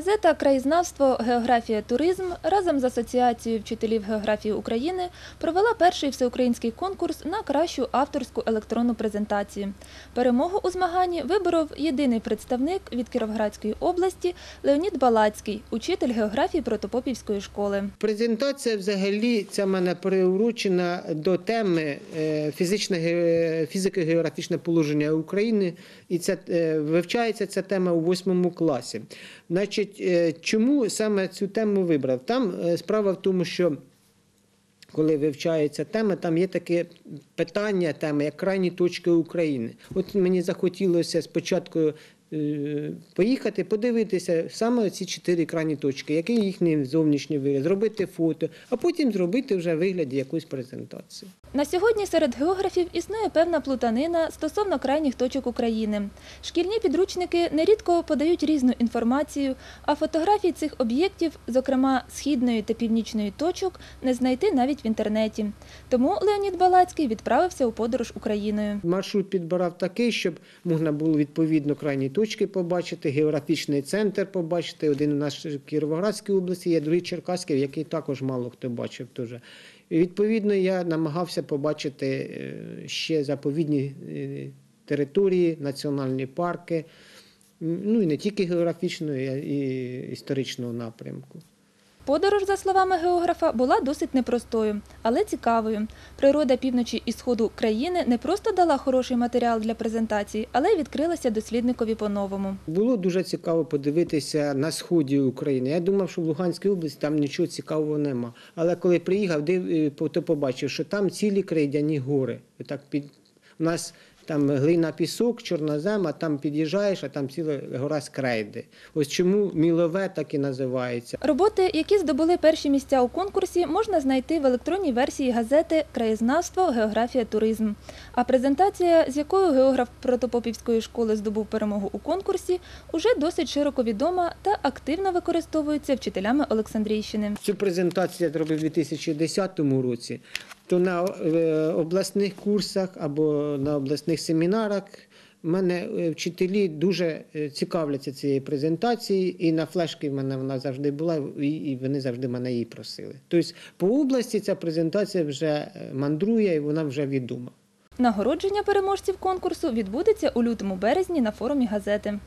Газета Краєзнавство, географія, туризм разом з Асоціацією вчителів географії України провела перший всеукраїнський конкурс на кращу авторську електронну презентацію. Перемогу у змаганні виборов єдиний представник від Кіровоградської області Леонід Балацький, учитель географії Протопопівської школи. Презентація взагалі ця мене приурочена до теми е, фізичне, фізико-географічне положення України, і це вивчається ця тема у восьмому класі. Значить, е, чому саме цю тему вибрав? Там е, справа в тому, що коли вивчається тема, там є таке питання теми, як крайні точки України. От мені захотілося спочатку поїхати, подивитися саме ці чотири крайні точки, який їхній зовнішній вигляд, зробити фото, а потім зробити вже вигляді якусь презентацію. На сьогодні серед географів існує певна плутанина стосовно крайніх точок України. Шкільні підручники нерідко подають різну інформацію, а фотографій цих об'єктів, зокрема східної та північної точок, не знайти навіть в інтернеті. Тому Леонід Балацький відправився у подорож Україною. Маршрут підбирав такий, щоб можна було відповідно крайні точки побачити, географічний центр побачити. Один у нас в Кіровоградській області є, другий Черкаський, який також мало хто бачив теж. І відповідно я намагався побачити е, ще заповідні е, території, національні парки, ну і не тільки географічного, а і історичного напрямку. Подорож, за словами географа, була досить непростою, але цікавою. Природа півночі і сходу країни не просто дала хороший матеріал для презентації, але й відкрилася дослідникові по-новому. Було дуже цікаво подивитися на сході України. Я думав, що в Луганській області там нічого цікавого нема. Але коли приїхав, е, то побачив, що там цілі крейдяні гори. Так під у нас там глина пісок, чорнозем, а там під'їжджаєш, а там ціла гора з крейди. Ось чому мілове так і називається. Роботи, які здобули перші місця у конкурсі, можна знайти в електронній версії газети Краєзнавство, географія, туризм. А презентація, з якою географ Протопопівської школи здобув перемогу у конкурсі, уже досить широко відома та активно використовується вчителями Олександрійщини. Цю презентацію я зробив у 2010 році. То на е, обласних курсах або на обласних семінарах в мене е, вчителі дуже е, цікавляться цією презентацією, і на флешки в мене вона завжди була, і- вони завжди мене її просили. Тобто по області ця презентація вже мандрує і вона вже відома. Нагородження переможців конкурсу відбудеться у лютому березні на форумі газети.